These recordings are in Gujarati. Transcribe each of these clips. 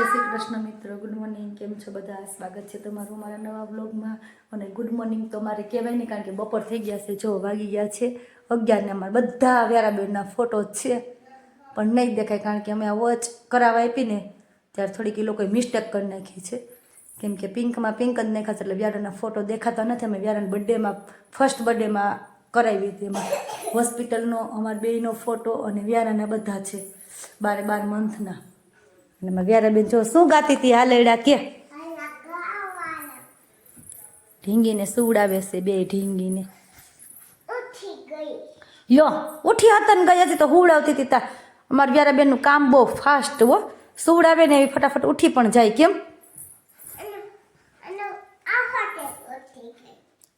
જય શ્રી કૃષ્ણ મિત્રો. ગુડ મોર્નિંગ કેમ છો બધા? સ્વાગત છે તમારું મારા નવા બ્લોગમાં અને ગુડ મોર્નિંગ તો મારે કહેવાય નહીં, કારણ કે બપોર થઈ ગયા છે. જો વાગી ગયા છે. અગિયારને અમારા બધા વ્યારાબેનના ફોટો છે. પણ નહીં દેખાય, કારણ કે અમે આ વોચ કરાવવા આપીને ત્યારે થોડીક એ લોકોએ મિસ્ટેક કરી નાખી છે. કેમ કે પિંકમાં પિંક જ નાખ્યા છે, એટલે વ્યારાના ફોટો દેખાતા નથી. અમે વ્યારાના બર્થડેમાં ફર્સ્ટ બર્થડેમાં કરાવી હતી એમાં. હોસ્પિટલનો અમારા બેયનો ફોટો અને વ્યારાના બધા છે, બારે બાર મંથના અને એમાં બેન જો શું ગાતી હતી હાલેડા કે? ઢીંગીને સુવડાવે છે બે ઢીંગીને. યો, ઉઠી હતા ને ગઈ હતી તો હુવડાવતી હતી તા અમારા વ્યારાબેનનું કામ બહુ ફાસ્ટ હો. સુવડાવે ને એવી ફટાફટ ઉઠી પણ જાય કેમ? આ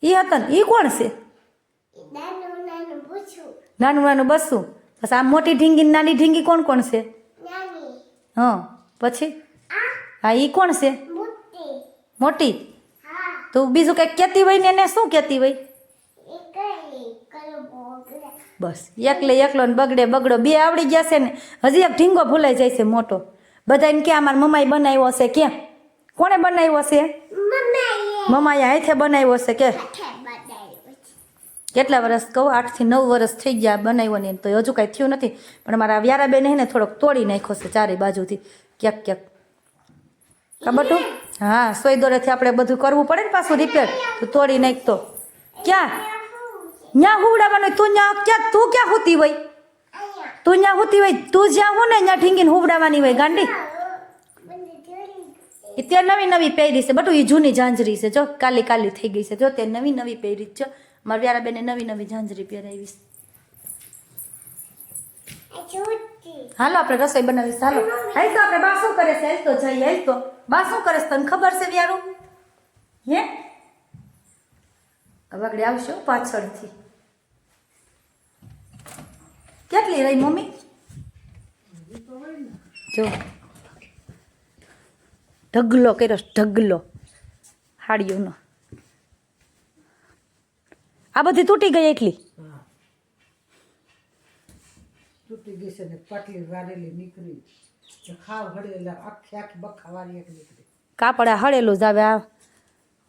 એ હતા ને એ કોણ છે? નાનું નાનું બસું. બસ. આ મોટી ઢીંગી નાની ઢીંગી કોણ કોણ છે? હા પછી? હા એ કોણ છે? મોટી. તો બીજું કંઈક કહેતી હોય ને એને શું કહેતી હોય? બસ એકલે એકલો ને બગડે બગડો. બે આવડી ગયા છે ને હજી એક ઢીંગો ભૂલાઈ જાય છે મોટો. બધા એમ કે અમારા મમ્માએ બનાવ્યો હશે ક્યાં કોણે બનાવ્યો હશે મમ્માએ હાથે બનાવ્યો હશે કે? છે કેટલા વર્ષ કહું? આઠથી નવ વર્ષ થઈ ગયા બનાવ્યો ને એમ તો હજુ કાંઈ થયું નથી. પણ મારા વ્યારાબેન હે ને થોડોક તોડી નાખ્યો છે ચારે બાજુથી. ક્યાંક ક્યાંક. તું? હા, સોય દોરેથી આપણે બધું કરવું પડે ને પાછું રિપેર તો તોડી નાખતો ક્યાં? ન્યા હુવડાવવાનું તું ન્યા ક્યાં? તું ક્યાં હોતી હોય? તું ન્યા હોતી હોય? તું જ્યાં હું ને ત્યાં ઠીંગીને હુવડાવવાની હોય, ગાંડી? બંધ એ તે નવી નવી પહેરી છે. બટું એ જૂની ઝાંઝરી છે, જો. કાલી કાલી થઈ ગઈ છે. જો, તે નવી નવી પહેરી છે મારા વ્યારાબેને નવી નવી ઝાંઝરી પહેરાવી છે આ જોતી હાલો, આપણે રસોઈ બનાવીશ. હાલો. હાલ તો આપણે બા શું કરે છે? હાલ તો જઈએ, હાલ તો. બા શું કરે છે? તને ખબર છે વ્યારું? હે? હવે આગળ આવશો પાછળથી. કેટલી રહી મમ્મી? જો. ઢગલો કર્યો ઢગલો. હાડીઓનો. આ બધી તૂટી ગઈ એટલી. તૂટી ગઈ છે ને પાટલી વારેલી નીકળી. ખાવ હળેલા આખી આખી બખા વારી એક નીકળી. કાપડા હળેલું જ આવે. આ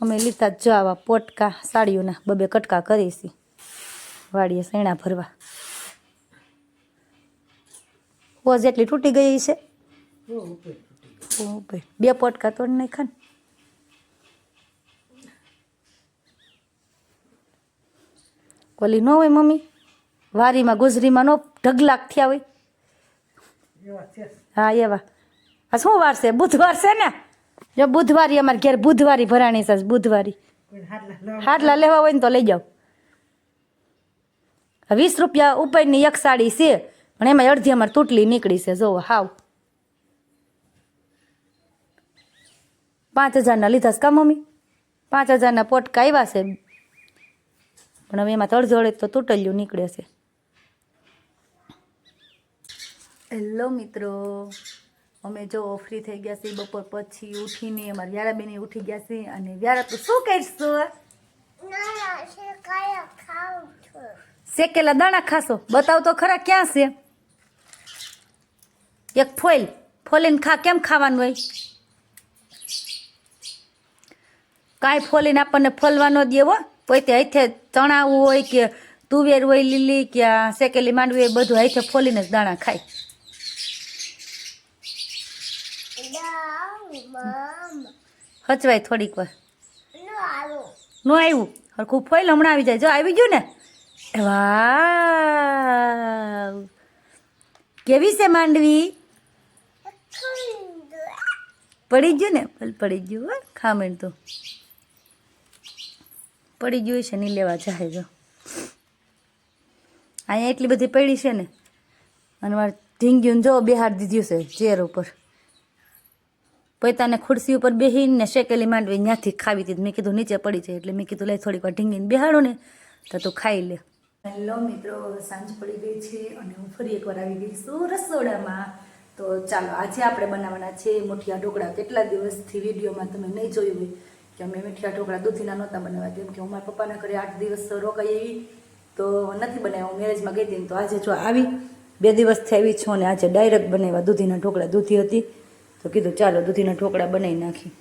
અમે લીધા જ જો આવા પોટકા સાડીઓના બબે કટકા કરીશી વાડીએ સૈણા ભરવા. ઓ જેટલી તૂટી ગઈ છે. બે પોટકા તોડ નાખ્યા ને. ઓલી ન હોય મમ્મી? વારીમાં ગુજરીમાં નો ઢગલાક થયા હોય. હા એવા આ શું વાર છે? બુધવાર છે ને? જો બુધવારી અમારે ઘેર બુધવારી ભરાણી છે બુધવારી. હાટલા લેવા હોય ને તો લઈ જાઓ. વીસ રૂપિયા ઉપરની એક સાડી છે પણ એમાં અડધી અમારે તૂટલી નીકળી છે. જોવો હાવ. પાંચ હજારના લીધા છે કા મમ્મી? પાંચ હજારના પોટકા આવ્યા છે. પણ હવે એમાં તળઝળે તો તૂટલ્યું નીકળે છે. હેલો મિત્રો, અમે જો ફ્રી થઈ ગયા છીએ બપોર પછી ઉઠીને, અમારા વ્યારાબેને ઉઠી ગયા છે અને વ્યારા તો શું છું શેકેલા દાણા ખાશો? બતાવ તો ખરા ક્યાં છે? એક ફોઈલ, ફોલીને ખા, કેમ ખાવાનું હોય? કાંઈ ફોલીને આપણને ફોલવાનો ન દે હો. પોતે હાથે ચણાવું હોય કે તુવેર હોય, લીલી કે શેકેલી માંડવી હોય, બધું હાથે ફોલીને જ દાણા ખાય. હચવાય થોડીક વાર. નો આવ્યું? હરખું ફોઈલ હમણાં આવી જાય. જો આવી ગયું ને? વાહ કેવી છે માંડવી? પડી ગયું ને? પડી ગયું ખામણ તો. પડી ગયું છે નહીં લેવા જાય જો. અહીંયા એટલી બધી પડી છે ને, અને મારે ઢીંગ્યું જો બેહાડ દીધું છે ચેર ઉપર. પોતાને ખુરશી ઉપર બેહીને શેકેલી માંડવી ત્યાંથી ખાવી હતી. મેં કીધું નીચે પડી જાય એટલે મેં કીધું લઈ થોડીક વાર ઢીંગીને બેહાડું ને, તો તું ખાઈ લે. હેલો મિત્રો, સાંજ પડી ગઈ છે અને હું ફરી એકવાર આવી ગઈ છું રસોડામાં. તો ચાલો, આજે આપણે બનાવવાના છે મોઠિયા ઢોકળા. કેટલા દિવસથી વિડીયોમાં તમે નહીં જોયું હોય. કે અમે મીઠિયા ઢોકળા દૂધીના નહોતા બનાવ્યા. કેમ કે હું મારા પપ્પાના ઘરે આઠ દિવસ રોકાઈ એવી તો નથી બનાવ્યા. હું મેરેજમાં ગઈ હતી તો આજે જો આવી, બે દિવસથી આવી છું અને આજે ડાયરેક્ટ બનાવ્યા દૂધીના ઢોકળા. દૂધી હતી તો કીધું ચાલો દૂધીના ઢોકળા બનાવી નાખી.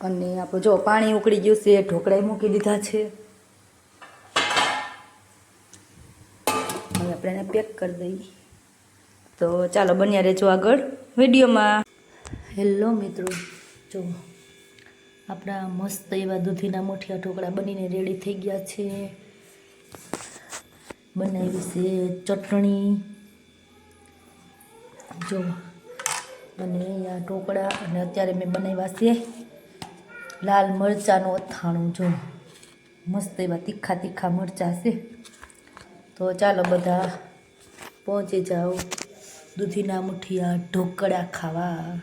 અને આપણું જો પાણી ઉકળી ગયું છે ઢોકળા મૂકી દીધા છે. હવે આપણે એને પેક કરી દઈએ. તો ચાલો બન્યા રહેજો આગળ વિડીયોમાં. હેલો મિત્રો, જો આપણા મસ્ત એવા દૂધીના મોઠિયા ઢોકળા બનીને રેડી થઈ ગયા છે. બનાવી છે ચટણી. જો અને અહીંયા ઢોકળા અને અત્યારે મેં બનાવ્યા છે લાલ મરચાંનું અથાણું. જો, મસ્ત એવા તીખા તીખા મરચાં છે. તો ચાલો બધા પહોંચી જાઓ દૂધીના મુઠિયા ઢોકળા ખાવા.